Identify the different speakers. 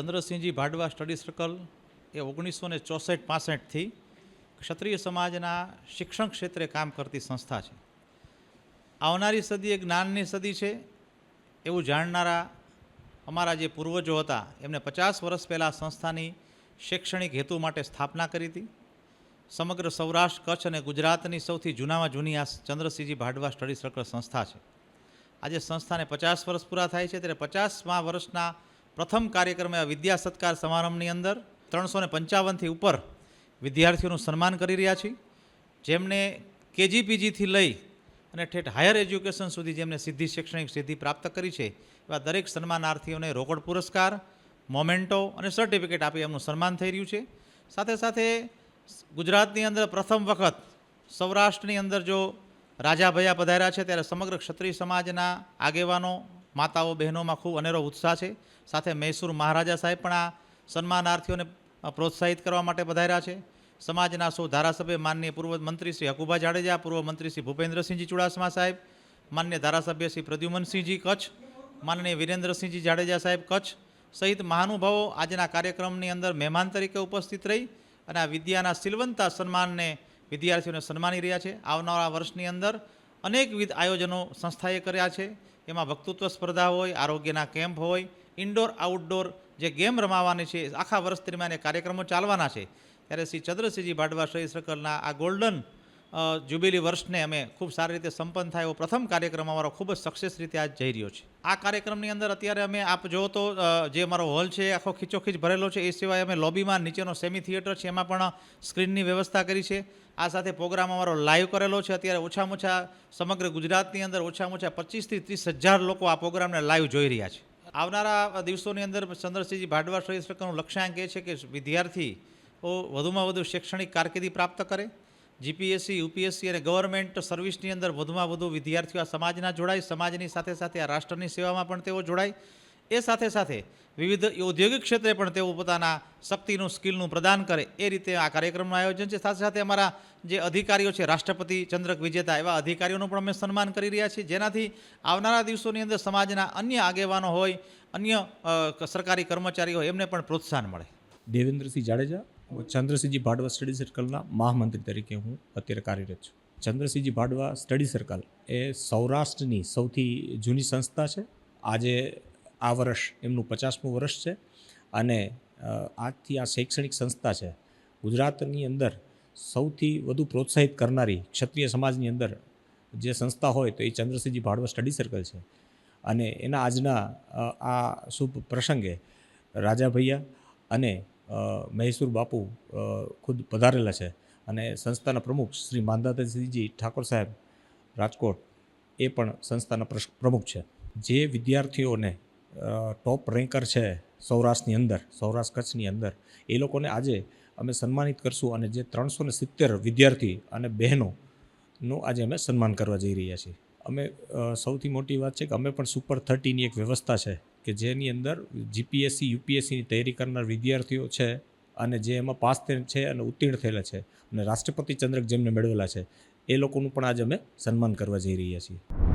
Speaker 1: Chandrasinhji Bhadva study circle એ ઓગણીસો ને ચોસઠ પાસઠથી ક્ષત્રિય સમાજના શિક્ષણ ક્ષેત્રે કામ કરતી સંસ્થા છે. આવનારી સદી એ જ્ઞાનની સદી છે. એવું જાણનારા અમારા જે પૂર્વજો હતા, એમને પચાસ વર્ષ પહેલાં સંસ્થાની શૈક્ષણિક હેતુ માટે સ્થાપના કરી હતી. સમગ્ર સૌરાષ્ટ્ર, કચ્છ અને ગુજરાતની સૌથી જૂનામાં જૂની આ ચંદ્રસિંહજી ભાડવા સ્ટડી સર્કલ સંસ્થા છે. આજે સંસ્થાને પચાસ વર્ષ પૂરા થાય છે, ત્યારે પચાસમા વર્ષના પ્રથમ કાર્યક્રમે આ વિદ્યા સત્કાર સમારંભની અંદર ત્રણસો ને પંચાવનથી ઉપર વિદ્યાર્થીઓનું સન્માન કરી રહ્યા છીએ. જેમને કેજીપીજીથી લઈ અને ઠેઠ હાયર એજ્યુકેશન સુધી જેમને સિદ્ધિ શૈક્ષણિક સિદ્ધિ પ્રાપ્ત કરી છે, એવા દરેક સન્માનાર્થીઓને રોકડ પુરસ્કાર, મોમેન્ટો અને સર્ટિફિકેટ આપી એમનું સન્માન થઈ રહ્યું છે. સાથે સાથે ગુજરાતની અંદર પ્રથમ વખત સૌરાષ્ટ્રની અંદર જો રાજા ભૈયા પધાર્યા છે, ત્યારે સમગ્ર ક્ષત્રિય સમાજના આગેવાનો માતાઓ બહેનોમાં ખૂબ અનેરો ઉત્સાહ છે. સાથે મૈસૂર મહારાજા સાહેબ પણ આ સન્માનાર્થીઓને પ્રોત્સાહિત કરવા માટે પધાર્યા છે. સમાજના સૌ ધારાસભ્ય માનનીય પૂર્વ મંત્રી શ્રી હકુભા જાડેજા, પૂર્વ મંત્રી શ્રી ભૂપેન્દ્રસિંહજી ચુડાસમા સાહેબ માન્ય ધારાસભ્ય શ્રી પ્રદ્યુમનસિંહજી કચ્છ, માનનીય વિરેન્દ્રસિંહજી જાડેજા સાહેબ કચ્છ સહિત મહાનુભાવો આજના કાર્યક્રમની અંદર મહેમાન તરીકે ઉપસ્થિત રહી અને આ વિદ્યાના સિલવંતા સન્માનને વિદ્યાર્થીઓને સન્માની રહ્યા છે. આવનારા વર્ષની અંદર અનેકવિધ આયોજનો સંસ્થાએ કર્યા છે. એમાં વક્તૃત્વ સ્પર્ધા હોય, આરોગ્યના કેમ્પ હોય ઇન્ડોર આઉટડોર જે ગેમ રમાવાની છે, આખા વર્ષ દરમિયાન એ કાર્યક્રમો ચાલવાના છે. ત્યારે શ્રી ચંદ્રસિંહજી ભાડવા શહી સર્કલના આ ગોલ્ડન જ્યુબિલી વર્ષને અમે ખૂબ સારી રીતે સંપન્ન થાય એવો પ્રથમ કાર્યક્રમ અમારો ખૂબ જ સક્સેસ રીતે આજ જઈ રહ્યો છે. આ કાર્યક્રમની અંદર અત્યારે અમે આપ જો તો જે અમારો હોલ છે, આખો ખીચોખીચ ભરેલો છે, એ સિવાય અમે લોબીમાં નીચેનો સેમી થિયેટર છે, એમાં પણ સ્ક્રીનની વ્યવસ્થા કરી છે. આ સાથે પ્રોગ્રામ અમારો લાઈવ કરેલો છે. અત્યારે ઓછામાં ઓછા સમગ્ર ગુજરાતની અંદર ઓછામાં ઓછા પચીસથી ત્રીસ હજાર લોકો આ પ્રોગ્રામને લાઈવ જોઈ રહ્યા છે. આવનારા દિવસોની અંદર ચંદ્રસિંહજી ભાડવા શહી સર્કલનું લક્ષ્યાંક એ છે કે વિદ્યાર્થીઓ વધુમાં વધુ શૈક્ષણિક કારકિર્દી પ્રાપ્ત કરે. જીપીએસસી યુપીએસસી અને ગવર્મેન્ટ સર્વિસની અંદર વધુમાં વધુ વિદ્યાર્થીઓ આ સમાજના જોડાય, સમાજની સાથે સાથે આ રાષ્ટ્રની સેવામાં પણ તેઓ જોડાય. એ સાથે સાથે વિવિધ ઔદ્યોગિક ક્ષેત્રે પણ તેઓ પોતાના શક્તિનું, સ્કિલનું પ્રદાન કરે. એ રીતે આ કાર્યક્રમનું આયોજન છે. સાથે સાથે અમારા જે અધિકારીઓ છે, રાષ્ટ્રપતિ ચંદ્રક વિજેતા એવા અધિકારીઓનું પણ અમે સન્માન કરી રહ્યા છીએ. જેનાથી આવનારા દિવસોની અંદર સમાજના અન્ય આગેવાનો હોય, અન્ય સરકારી કર્મચારીઓ હોય, એમને પણ પ્રોત્સાહન મળે.
Speaker 2: દેવેન્દ્રસિંહ જાડેજા ચંદ્રસિંહજી ભાડવા સ્ટડી સર્કલના મહામંત્રી તરીકે હું અત્યારે કાર્યરત છું. ચંદ્રસિંહજી ભાડવા સ્ટડી સર્કલ એ સૌરાષ્ટ્રની સૌથી જૂની સંસ્થા છે. આજે આ વર્ષ એમનું પચાસમું વર્ષ છે અને આજથી આ શૈક્ષણિક સંસ્થા છે. ગુજરાતની અંદર સૌથી વધુ પ્રોત્સાહિત કરનારી ક્ષત્રિય સમાજની અંદર જે સંસ્થા હોય તો એ ચંદ્રસિંહજી ભાડવા સ્ટડી સર્કલ છે. અને એના આજના આ શુભ પ્રસંગે રાજા ભૈયા અને મહેસૂર બાપુ ખુદ પધારેલા છે. અને સંસ્થાના પ્રમુખ શ્રી માંધાતસિંહજી ઠાકોર સાહેબ રાજકોટ એ પણ સંસ્થાના પ્રમુખ છે. જે વિદ્યાર્થીઓને ટોપ રેન્કર છે સૌરાષ્ટ્રની અંદર, સૌરાષ્ટ્ર કચ્છની અંદર, એ લોકોને આજે અમે સન્માનિત કરશું અને જે ત્રણસો ને સિત્તેર વિદ્યાર્થી અને બહેનોનું આજે અમે સન્માન કરવા જઈ રહ્યા છીએ. અમે સૌથી મોટી વાત છે કે અમે પણ સુપર થર્ટીની એક વ્યવસ્થા છે. કે જેની અંદર જીપીએસસી યુપીએસસીની તૈયારી કરનાર વિદ્યાર્થીઓ છે અને જે એમાં પાસ છે અને ઉત્તીર્ણ થયેલા છે. અને રાષ્ટ્રપતિ ચંદ્રક જેમને મેળવેલા છે, એ લોકોનું પણ આજે અમે સન્માન કરવા જઈ રહ્યા છીએ.